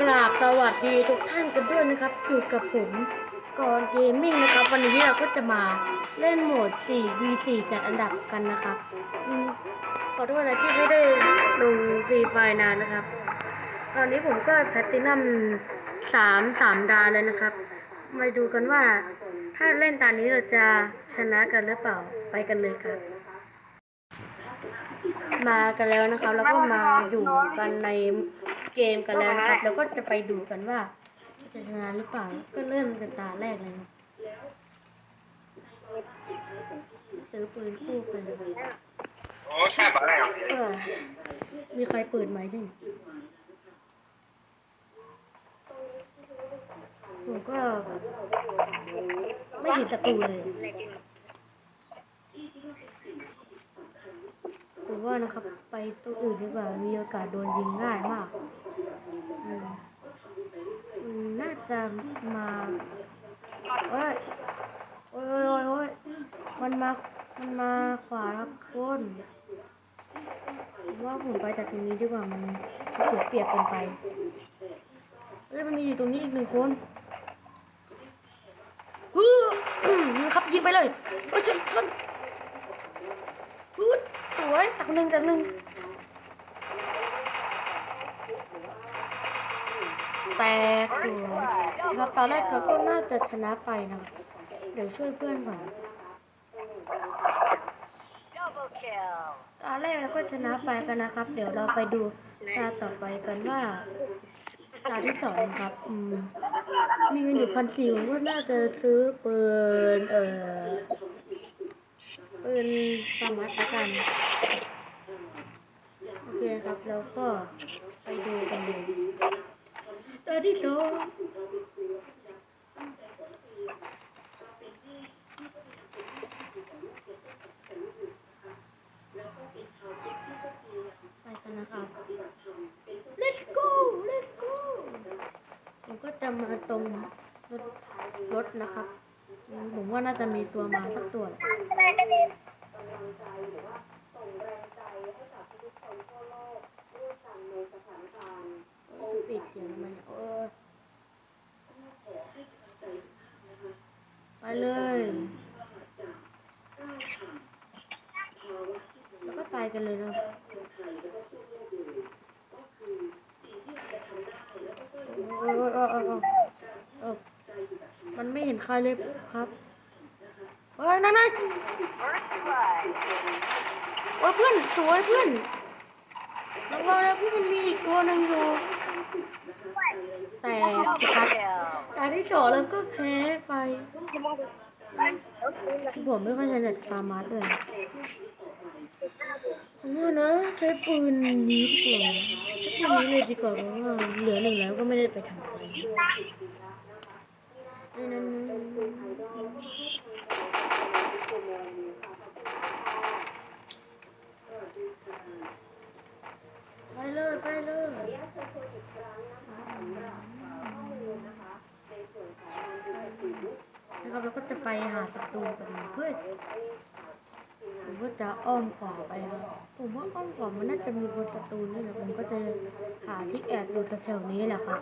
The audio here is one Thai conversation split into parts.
กราบสวัสดีทุกท่านกันด้วยนะครับ อยู่กับผมก่อนเกมมิ่งนะครับ วันนี้เราก็จะมาเล่นโหมด 4v4 จัดอันดับกันนะครับขอโทษนะที่ไม่ได้ลงฟรีไฟนานนะครับ ตอนนี้ผมก็แพลตตินัมสามสามดาวเลยนะครับ มาดูกันว่าถ้าเล่นตอนนี้เราจะชนะกันหรือเปล่าไปกันเลยครับ มากันแล้วนะครับ แล้วก็มาอยู่กันใน เกมกันแล้วนะครับแล้วก็จะไปดูกันว่าจะชนะหรือเปล่าก็เริ่มกันตาแรกเลยนะซื้อปืนคู่กันโอ้ใช่ปะอะไรอะเออมีใครเปิดไหมเนี่ยผมก็ ไม่เห็นศัตรูเลย ผมว่านะครับ ไปตัวอื่นดีกว่า มีโอกาสโดนยิงง่ายมากน่าจะมาโอ้ยโอ้ยโอ้ยโอ้ยอยมันมา มันมาขวาครับคนว่าผมไปจากตรงนี้ดีกว่า มันเสียเปรียบเกินไปเอ้ยมันมีอยู่ตรงนี้อีกหนึ่งคนฮึอืมครับยิงไปเลยโอ้ยชนชนฮึ วยตักหนึ่งตักหนึ่งแต่ครับตอนแรกเขาก็น่าจะชนะไปนะเดี๋ยวช่วยเพื่อนก่อนตอนแรกเราก็ชนะไปกันนะครับ เดี๋ยวเราไปดูตาต่อไปกันว่าตาที่สองครับอืมมีเงินอยู่พันสี่ผมก็น่าจะซื้อปืนเออปืน สมัตละกัน โอเคครับแล้วก็ไปดูกันเลยตาที่สองไปกันนะครับ let's go let's go ผมก็จะมาตรงรถรถนะครับ ผมว่าน่าจะมีตัวมาสักตัวแหละ ใจหรือว่าส่งแรงใจให้กับทุกคนทั่วโลกร่วมกันในสถานการณ์โควิดเสียงมันเออขอให้กำใจทุกท่านนะคะไปเลยแล้วก็ตายกันเลยเนาะโอ้โอ้โอ้โอ้มันไม่เห็นใครเลยครับ เฮ้ยนั่นนั่นโอ้ยเพื่อนสวยเพื่อนระวังแล้วพี่มันมีอีกตัวหนึ่งอยู่ แต่ครับ Kill. ตาที่สอแล้วก็แพ้ไป ผมไม่ค่อยถนัดฟาร์มาร์ด้วยว่านะใช้ปืนนี้ดีกว่าใช้ปืนนี้เลยดีกว่าเพราะว่าเหลือหนึ่งแล้วก็ไม่ได้ไปทำอะไร ไอ้นั่นไปเลยไปเลยนะครับเราก็จะไปหาศัตรูกันเพื่อผมก็จะอ้อมขวาไปนะผมว่าอ้อมขวามันน่าจะมีคนศัตรูนี่แหละผมก็จะหาที่แอบอยู่แถวๆนี้แหละครับ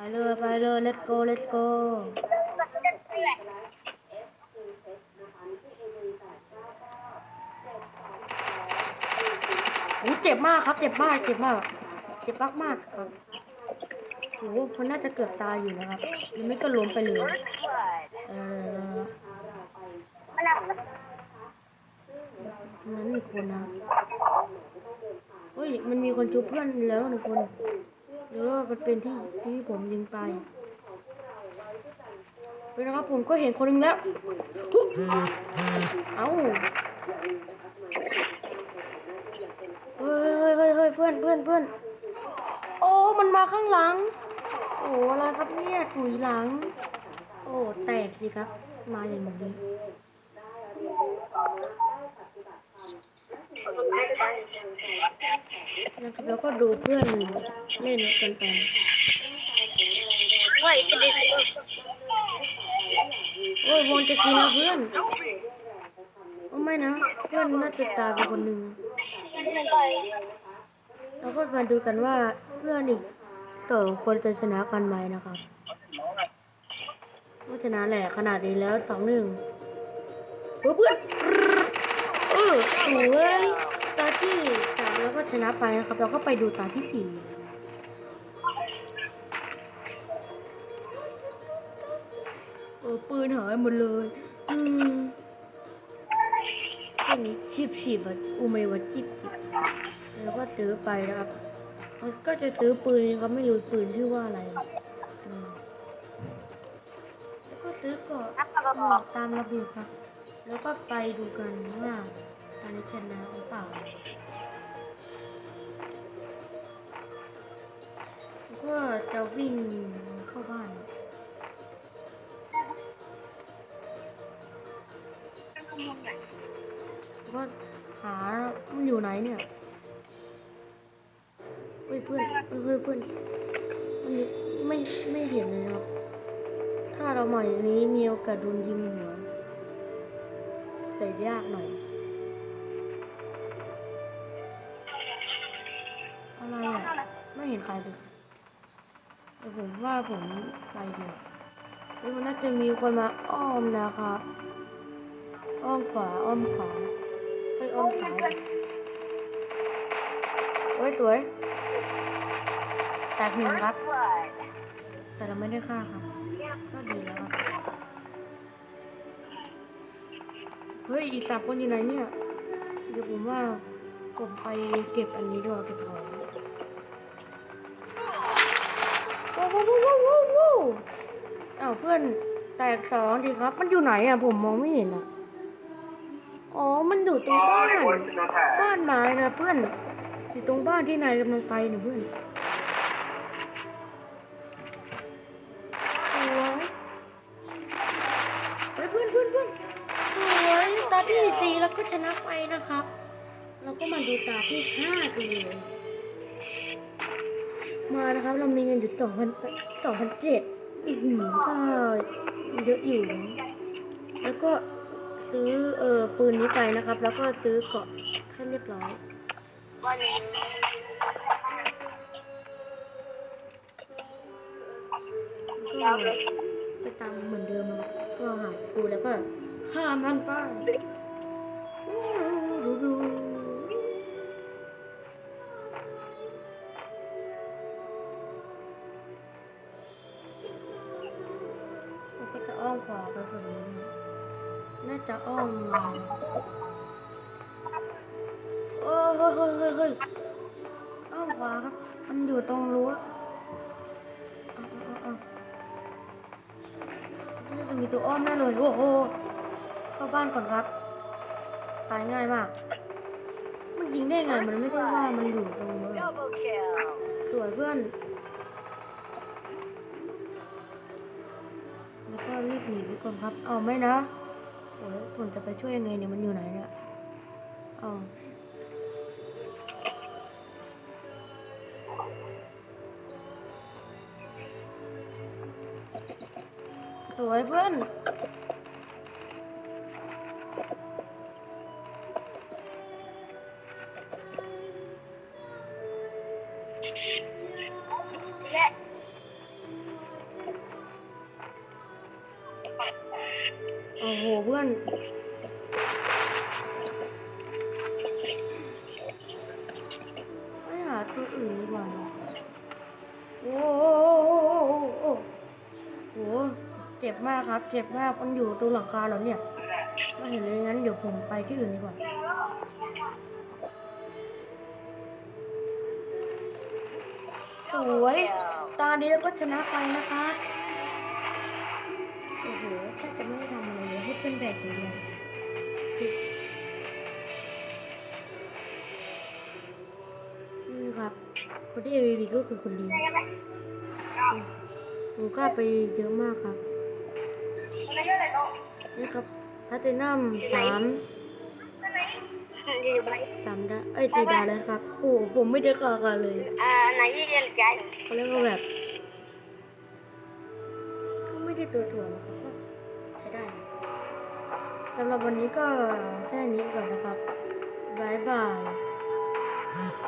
ไปเลยไปเลย let's go let's go โอ้เจ็บมากครับ เจ็บมาก เจ็บมาก เจ็บมากมากๆครับโอ้มันน่าจะเกือบตายอยู่นะครับยังไม่ก็ล้มไปเลยเออนั้นมีคนนะเฮ้ย มันมีคนชุบเพื่อนแล้วหนึ่งคน หรือว่ามันเป็นที่ที่ผมยิงไปเฮ้ยนะครับผมก็เห็นคนหนึงแล้ว เอ้าเฮ้ยเฮ้ยเฮ้ยเฮ้ยเพื่อนเพื่อนเพื่อนโอ้ มันมาข้างหลัง โอ้อะไรครับเนี่ยถุยหลัง โอ้ แตกสิครับ มาอย่างนี้ นะครับแล้วก็ดูเพื่อนเล่นกันไปโอ้ยวงจะกินแล้วเพื่อนโอ้ไม่นะเพื่อนน่าจะตายไปคนหนึ่งแล้วก็มาดูกันว่าเพื่อนอีกสองคนจะชนะกันไหมนะครับชนะแหละขนาดนี้แล้วสองหนึ่งเพื่อนเออสวย ตาที่สามแล้วก็ชนะไปนะครับ เราก็ไปดูตาที่สี่เออปืนหายหมดเลย อืมแค่นี้ชิบชิบอะอุเมวัดจิบจิบแล้วก็ซื้อไปนะครับมันก็จะซื้อปืนก็ไม่รู้ปืนชื่อว่าอะไร แล้วก็ซื้อก่อนตามระเบียบครับ แล้วก็ไปดูกันว่า อนนี้ชนะหรือเปล่าก็จะวิ่งเข้าบ้านก็หามันอยู่ไหนเนี่ยเฮ้ยเพื่อนเฮ้ยเฮ้ยเพื่อนมันไม่ไม่เห็นเลยครับ ถ้าเรามาอย่นี้มีโอกาสโดนยิงหัวแต่ยากหน่อย อะไรอะไม่เห็นใครเลยแต่ผมว่าผมไปดีกว่าเฮ้ยมันน่าจะมีคนมาอ้อมนะครับ อ้อมขวาอ้อมขวาเฮ้ยอ้อมซ้าโอ้ยสวยแตกหนึ่งครับ แต่เราไม่ได้ฆ่าครับ ก็ดีแล้วครับเฮ้ย อีกสามคนอยู่ไหนเนี่ย เดี๋ยวผมว่าผมไปเก็บอันนี้ด้วยเก็บของ ว้วว้าวว้วว้าวว้อ้าวเพื่อนแตกสองดีครับ มันอยู่ไหนอะผมมองไม่เห็นอะอ๋อ มันอยู่ตรงบ้าน บ้านไม้นะเพื่อนอยู่ตรงบ้านที่นายกำลังไปนี่ยเพื่อนสวยเฮ้ยเพื่อนเพื่อนเพื่อนสวยตาที่สี่แล้วก็ชนะไปนะครับ เราก็มาดูตาที่ห้ากันเลย มานะครับ เรามีเงินอยู่สองพันสองพันเจ็ดก็เยอะอยู่ แล้วก็ซื้อเออปืนนี้ไปนะครับ แล้วก็ซื้อเกาะให้เรียบร้อยก็ไปตามเหมือนเดิมก็หาดูแล้วก็ฆ่ามันไป ขวาไปแบบนี้น่าจะอ้อมมาโอ้เฮ้ยเฮ้ยเฮ้ยเฮ้ยอ้อมขวาครับ มันอยู่ตรงรั้วเอาเอาเออาน่าจะมีตัวอ้อมแน่เลยโอ้โหเข้าบ้านก่อนครับ ตายง่ายมาก มันยิงได้ไง มันไม่ใช่ว่ามันอยู่ตรงนี้นสวยเพื่อน ก็รีบหนีไปก่อนครับ เอาไม่นะโอ้ยผมจะไปช่วยยังไงเนี่ยมันอยู่ไหนเนี่ยเอาสวยเพื่อน โอ้โหเพื่อนไม่หาตัวอื่นดีกว่าโอ้โหโอ้โหเจ็บมากครับ เจ็บมากมันอยู่ตรงหลังคาแล้วเนี่ยไม่เห็นเลยงั้นเดี๋ยวผมไปที่อื่นดีกว่าสวย ตอนนี้เราก็ชนะไปนะคะ อะไรเลยให้เป็นแบกอย่างเดียวนี่ครับ คนที่ MVP ก็คือคนดีหนูกล้าไปเยอะมากครับนี่ครับพัตตินัมสามสามดาวเอ้ยสี่ดาวแล้วครับโอ้โหผมไม่ได้กากันเลยอ่าไหนยี่เรียนใจเขาเรียกว่าแบบ ก็ไม่ได้ตัวถ่วงนะครับก็ใช้ได้นะ สำหรับวันนี้ก็แค่นี้ก่อนนะครับบายบาย